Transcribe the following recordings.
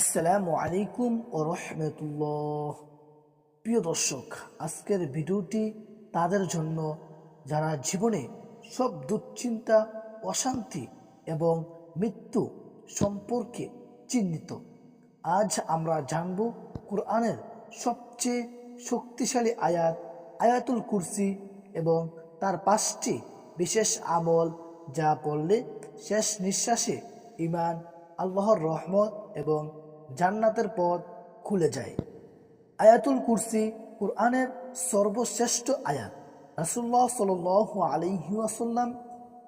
আসসালামু আলাইকুম ও রহমতুল্লাহ। প্রিয় দর্শক, আজকের ভিডিওটি তাদের জন্য যারা জীবনে সব দুশ্চিন্তা, অশান্তি এবং মৃত্যু সম্পর্কে চিহ্নিত আজ আমরা জানব কোরআনের সবচেয়ে শক্তিশালী আয়াত, আয়াতুল কুরসি এবং তার পাঁচটি বিশেষ আমল যা পড়লে শেষ নিঃশ্বাসে ইমান আল্লাহর রহমত এবং জান্নাতের পথ খুলে যায়। আয়াতুল কুরসি কুরআনের সর্বশ্রেষ্ঠ আয়াত। রাসুল্লাহ সাল আলিহাসাল্লাম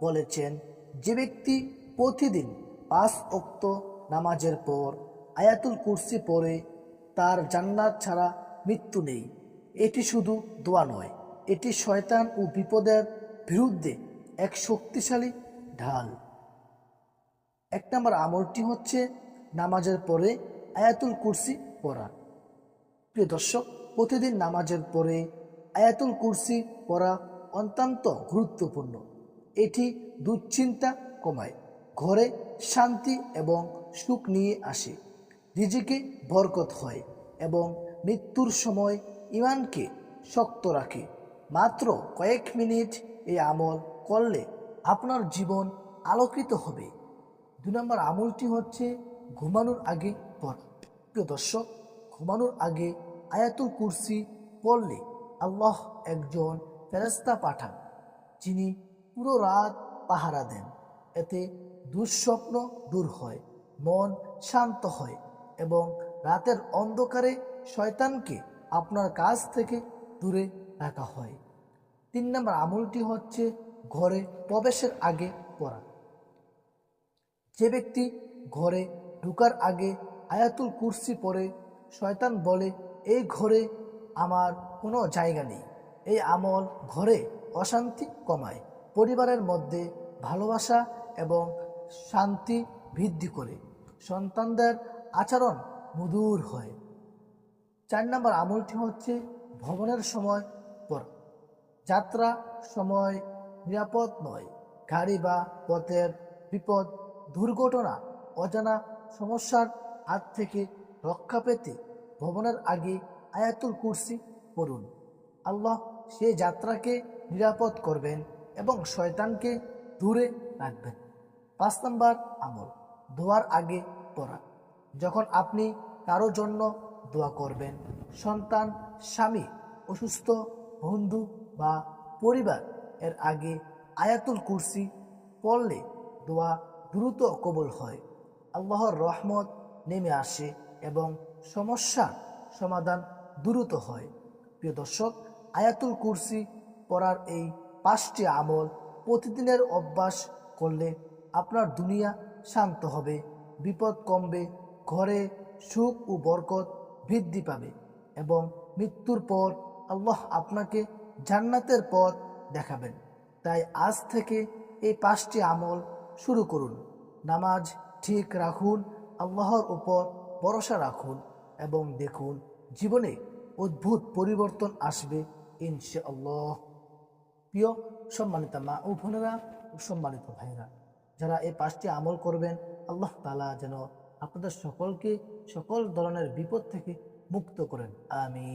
বলেছেন, যে ব্যক্তি প্রতিদিন পাঁচ অক্ত নামাজের পর আয়াতুল কুরসি পড়ে, তার জান্নাত ছাড়া মৃত্যু নেই। এটি শুধু দোয়া নয়, এটি শয়তান ও বিপদের বিরুদ্ধে এক শক্তিশালী ঢাল। এক নম্বর আমলটি হচ্ছে নামাজের পরে আয়াতুল কুরসি পড়া। প্রিয় দর্শক, প্রতিদিন নামাজের পরে আয়াতুল কুরসি পড়া অত্যন্ত গুরুত্বপূর্ণ। এটি দুশ্চিন্তা কমায়, ঘরে শান্তি এবং সুখ নিয়ে আসে নিজেকে বরকত হয় এবং মৃত্যুর সময় ইমানকে শক্ত রাখে। মাত্র কয়েক মিনিট এই আমল করলে আপনার জীবন আলোকিত হবে। দু নম্বর আমলটি হচ্ছে ঘুমানোর আগে পড়া। প্রিয় দর্শক, ঘুমানোর আগে আয়াতুল কুরসি পড়লে আল্লাহ একজন ফেরস্তা পাঠান, যিনি পুরো রাত পাহারা দেন। এতে দুঃস্বপ্ন দূর হয়, মন শান্ত হয় এবং রাতের অন্ধকারে শয়তানকে আপনার কাছ থেকে দূরে রাখা হয়। তিন নম্বর আমলটি হচ্ছে ঘরে প্রবেশের আগে পড়া। যে ব্যক্তি ঘরে ঢুকার আগে আয়াতুল কুরসি পরে শয়তান বলে, এই ঘরে আমার কোনো জায়গা নেই। এই আমল ঘরে অশান্তি কমায়। পরিবারের মধ্যে ভালোবাসা এবং শান্তি বৃদ্ধি করে। সন্তানদের আচরণ মধুর হয়। চার নম্বর আমলটি হচ্ছে ভ্রমণের সময় পর যাত্রা সময় নিরাপদ নয়। গাড়ি বা পথের বিপদ, দুর্ঘটনা, অজানা সমস্যার হাত থেকে রক্ষা পেতে ভ্রমণের আগে আয়াতুল কুরসি পড়ুন। আল্লাহ সে যাত্রাকে নিরাপদ করবেন এবং শয়তানকে দূরে রাখবেন। পাঁচ নম্বর আমল, দোয়ার আগে পড়া। যখন আপনি কারও জন্য দোয়া করবেন, সন্তান, স্বামী, অসুস্থ, বন্ধু বা পরিবার, এর আগে আয়াতুল কুরসি পড়লে দোয়া দ্রুত কবল হয়। আল্লাহর রহমত নেমে আসে এবং সমস্যার সমাধান দ্রুত হয়। প্রিয় দর্শক, আয়াতুল কুরসি পড়ার এই পাঁচটি আমল প্রতিদিনের অভ্যাস করলে আপনার দুনিয়া শান্ত হবে, বিপদ কমবে, ঘরে সুখ ও বরকত বৃদ্ধি পাবে এবং মৃত্যুর পর আল্লাহ আপনাকে জান্নাতের পথ দেখাবেন। তাই আজ থেকে এই পাঁচটি আমল শুরু করুন। নামাজ ঠিক রাখুন, আল্লাহর উপর ভরসা রাখুন এবং দেখুন জীবনে অদ্ভুত পরিবর্তন আসবে ইনশা আল্লাহ প্রিয় সম্মানিত মা ও বোনেরা সম্মানিত ভাইরা যারা এই পাঁচটি আমল করবেন, আল্লাহ তালা যেন আপনাদের সকলকে সকল ধরনের বিপদ থেকে মুক্ত করেন। আমি